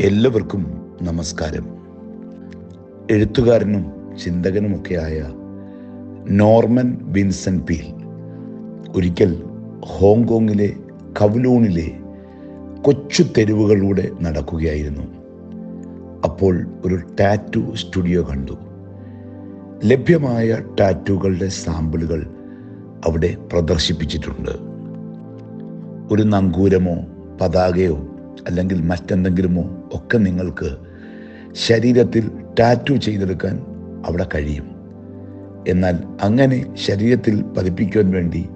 എല്ലാവർക്കും നമസ്കാരം. എഴുത്തുകാരനും ചിന്തകനുമൊക്കെയായ നോർമൻ വിൻസൻ പീൽ ഒരിക്കൽ ഹോങ്കോങ്ങിലെ കവ്ലൂണിലെ കൊച്ചു തെരുവുകളിലൂടെ നടക്കുകയായിരുന്നു. അപ്പോൾ ഒരു ടാറ്റു സ്റ്റുഡിയോ കണ്ടു. ലഭ്യമായ ടാറ്റുകളുടെ സാമ്പിളുകൾ അവിടെ പ്രദർശിപ്പിച്ചിട്ടുണ്ട്. ഒരു നങ്കൂരമോ പതാകയോ അല്ലെങ്കിൽ മറ്റെന്തെങ്കിലുമോ ഒക്കെ നിങ്ങൾക്ക് ശരീരത്തിൽ ടാറ്റു ചെയ്തെടുക്കാൻ അവിടെ കഴിയും. എന്നാൽ അങ്ങനെ ശരീരത്തിൽ പതിപ്പിക്കുവാൻ വേണ്ടി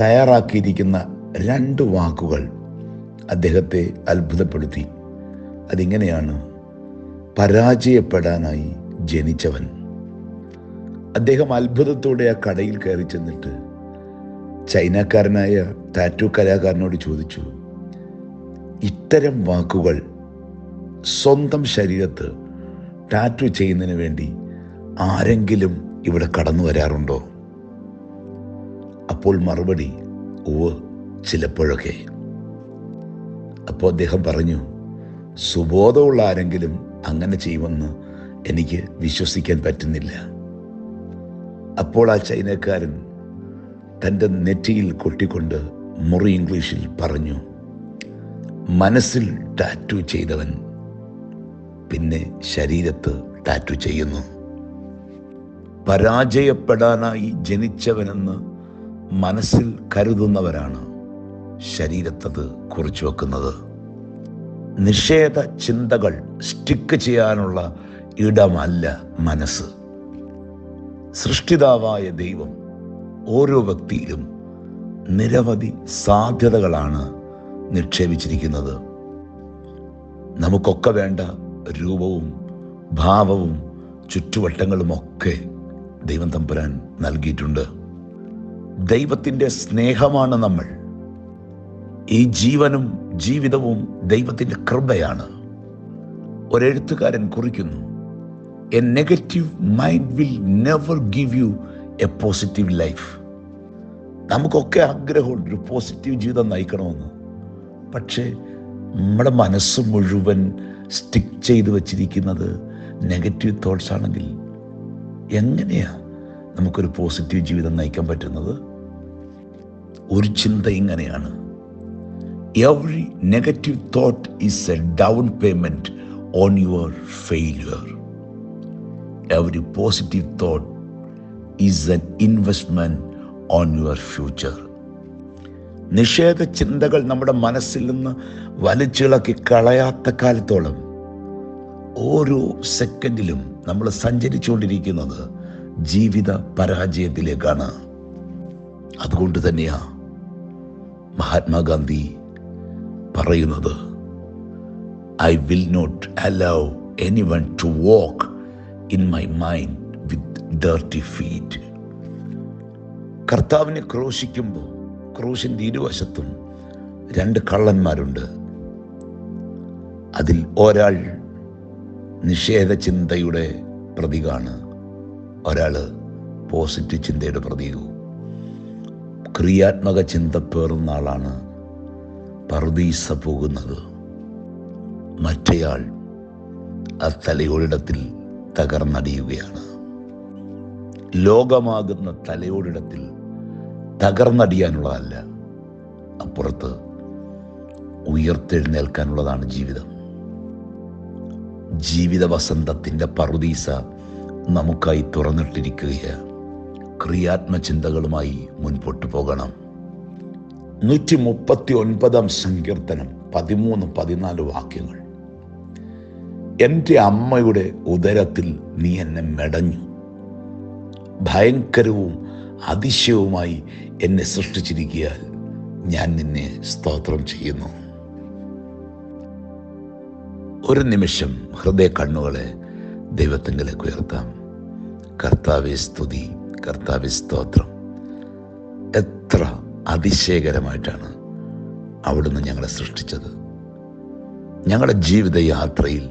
തയ്യാറാക്കിയിരിക്കുന്ന രണ്ട് വാക്കുകൾ അദ്ദേഹത്തെ അത്ഭുതപ്പെടുത്തി. അതിങ്ങനെയാണ് പരാജയപ്പെടാനായി ജനിച്ചവൻ. അദ്ദേഹം അത്ഭുതത്തോടെ ആ കടയിൽ കയറി ചെന്നിട്ട് ചൈനക്കാരനായ ടാറ്റു കലാകാരനോട് ചോദിച്ചു ഇത്തരം വാക്കുകൾ സ്വന്തം ശരീരത്ത് ടാറ്റു ചെയ്യുന്നതിന് വേണ്ടി ആരെങ്കിലും ഇവിടെ കടന്നു വരാറുണ്ടോ? അപ്പോൾ മറുപടി ഓ ചിലപ്പോഴൊക്കെ. അപ്പോൾ അദ്ദേഹം പറഞ്ഞു സുബോധമുള്ള ആരെങ്കിലും അങ്ങനെ ചെയ്യുമെന്ന് എനിക്ക് വിശ്വസിക്കാൻ പറ്റുന്നില്ല. അപ്പോൾ ആ ചൈനക്കാരൻ തന്റെ നെറ്റിയിൽ കൊട്ടിക്കൊണ്ട് മുറി ഇംഗ്ലീഷിൽ പറഞ്ഞു മനസ്സിൽ ടാറ്റു ചെയ്തവൻ പിന്നെ ശരീരത്ത് ടാറ്റു ചെയ്യുന്നു. പരാജയപ്പെടാനായി ജനിച്ചവനെന്ന് മനസ്സിൽ കരുതുന്നവരാണ് ശരീരത്തത് കുറിച്ചു വെക്കുന്നത്. നിഷേധ ചിന്തകൾ സ്റ്റിക്ക് ചെയ്യാനുള്ള ഇടമല്ല മനസ്സ്. സൃഷ്ടിതാവായ ദൈവം ഓരോ വ്യക്തിയിലും നിരവധി സാധ്യതകളാണ് നിക്ഷേപിച്ചിരിക്കുന്നത്. നമുക്കൊക്കെ വേണ്ട രൂപവും ഭാവവും ചുറ്റുവട്ടങ്ങളുമൊക്കെ ദൈവം തമ്പുരാൻ നൽകിയിട്ടുണ്ട്. ദൈവത്തിന്റെ സ്നേഹമാണ് നമ്മൾ. ഈ ജീവനും ജീവിതവും ദൈവത്തിന്റെ കൃപയാണ്. ഒരെഴുത്തുകാരൻ കുറിക്കുന്നു a negative mind will never give you a positive life നമുക്കൊക്കെ ആഗ്രഹമുണ്ട് ഒരു പോസിറ്റീവ് ജീവിതം നയിക്കണമെന്ന്. പക്ഷേ നമ്മുടെ മനസ്സ് മുഴുവൻ സ്റ്റിക്ക് ചെയ്ത് വച്ചിരിക്കുന്നത് നെഗറ്റീവ് തോട്ട്സ് ആണെങ്കിൽ എങ്ങനെയാണ് നമുക്കൊരു പോസിറ്റീവ് ജീവിതം നയിക്കാൻ പറ്റുന്നത്? ഒരു ചിന്ത ഇങ്ങനെയാണ്. Every negative thought is a down payment on your failure every positive thought is an investment on your future നിഷേധ ചിന്തകൾ നമ്മുടെ മനസ്സിൽ നിന്ന് വലിച്ചിളക്കി കളയാത്ത കാലത്തോളം ഓരോ സെക്കൻഡിലും നമ്മൾ സഞ്ചരിച്ചുകൊണ്ടിരിക്കുന്നത് ജീവിത പരാജയത്തിലേക്കാണ്. അതുകൊണ്ട് തന്നെയാ മഹാത്മാഗാന്ധി പറയുന്നത് I will not allow anyone to walk in my mind with dirty feet കർത്താവിനെ ക്രോശിക്കുമ്പോൾ ക്രൂശിന്റെ ഇരുവശത്തും രണ്ട് കള്ളന്മാരുണ്ട്. അതിൽ ഒരാൾ നിഷേധ ചിന്തയുടെ പ്രതീകമാണ് ഒരാൾ പോസിറ്റീവ് ചിന്തയുടെ പ്രതീകവും. ക്രിയാത്മക ചിന്ത പേറുന്ന ആളാണ് പർദീസ പോകുന്നത്. മറ്റേയാൾ ആ തലയോടിടത്തിൽ തകർന്നടിയുകയാണ്. ലോകമാകുന്ന തലയോടിടത്തിൽ തകർന്നടിയാനുള്ളതല്ല. അപ്പുറത്ത് ഉയർത്തെഴുന്നേൽക്കാനുള്ളതാണ് ജീവിതം. ജീവിത വസന്തത്തിന്റെ പറുദീസ നമുക്കായി തുറന്നിട്ടിരിക്കുകയാണ്. ക്രിയാത്മ ചിന്തകളുമായി മുൻപോട്ട് പോകണം. നൂറ്റി മുപ്പത്തി ഒൻപതാം സങ്കീർത്തനം പതിമൂന്ന് പതിനാല് വാക്യങ്ങൾ. എന്റെ അമ്മയുടെ ഉദരത്തിൽ നീ എന്നെ മെടഞ്ഞു. ഭയങ്കരവും അതിശയവുമായി എന്നെ സൃഷ്ടിച്ചിരിക്കുകയാൽ ഞാൻ നിന്നെ സ്തോത്രം ചെയ്യുന്നു. ഒരു നിമിഷം ഹൃദയ കണ്ണുകളെ ദൈവത്തിങ്കിലേക്ക് ഉയർത്താം. കർത്താവെ സ്തുതി കർത്താവെ സ്തോത്രം. എത്ര അതിശയകരമായിട്ടാണ് അവിടുന്ന് ഞങ്ങളെ സൃഷ്ടിച്ചത്. ഞങ്ങളുടെ ജീവിതയാത്രയിൽ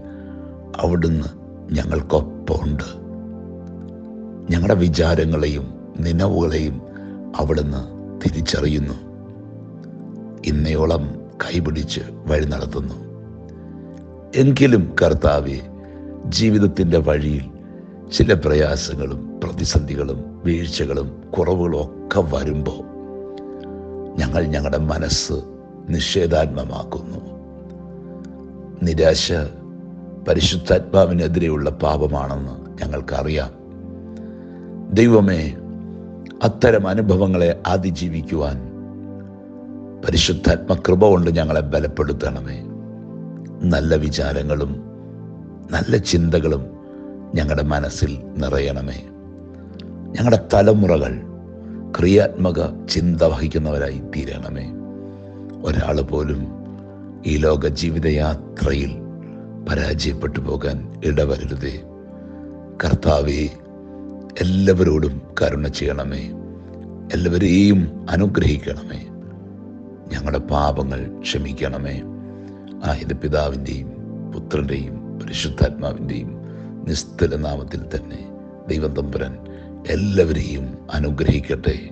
അവിടുന്ന് ഞങ്ങൾക്കൊപ്പമുണ്ട്. ഞങ്ങളുടെ വിചാരങ്ങളെയും നിലവുകളെയും അവിടുന്ന് തിരിച്ചറിയുന്നു. ഇന്നയോളം കൈപിടിച്ച് വഴി നടത്തുന്നു. എങ്കിലും കർത്താവെ ജീവിതത്തിന്റെ വഴിയിൽ ചില പ്രയാസങ്ങളും പ്രതിസന്ധികളും വീഴ്ചകളും കുറവുകളും ഒക്കെ വരുമ്പോൾ ഞങ്ങൾ ഞങ്ങളുടെ മനസ്സ് നിഷേധാത്മമാക്കുന്നു. നിരാശ പരിശുദ്ധാത്മാവിനെതിരെയുള്ള പാപമാണെന്ന് ഞങ്ങൾക്കറിയാം. ദൈവമേ അത്തരം അനുഭവങ്ങളെ അതിജീവിക്കുവാൻ പരിശുദ്ധാത്മ കൃപ കൊണ്ട് ഞങ്ങളെ ബലപ്പെടുത്തണമേ. നല്ല വിചാരങ്ങളും നല്ല ചിന്തകളും ഞങ്ങളുടെ മനസ്സിൽ നിറയണമേ. ഞങ്ങളുടെ തലമുറകൾ ക്രിയാത്മക ചിന്ത വഹിക്കുന്നവരായി തീരണമേ. ഒരാൾ പോലും ഈ ലോക ജീവിതയാത്രയിൽ പരാജയപ്പെട്ടു പോകാൻ ഇടവരരുതേ. കർത്താവെ എല്ലാവരോടും കരുണ ചെയ്യണമേ. എല്ലാവരെയും അനുഗ്രഹിക്കണമേ. ഞങ്ങളുടെ പാപങ്ങൾ ക്ഷമിക്കണമേ. ആയത് പിതാവിന്റെയും പുത്രന്റെയും പരിശുദ്ധാത്മാവിന്റെയും നിസ്തുല നാമത്തിൽ തന്നെ ദൈവം തമ്പുരൻ എല്ലാവരെയും അനുഗ്രഹിക്കട്ടെ.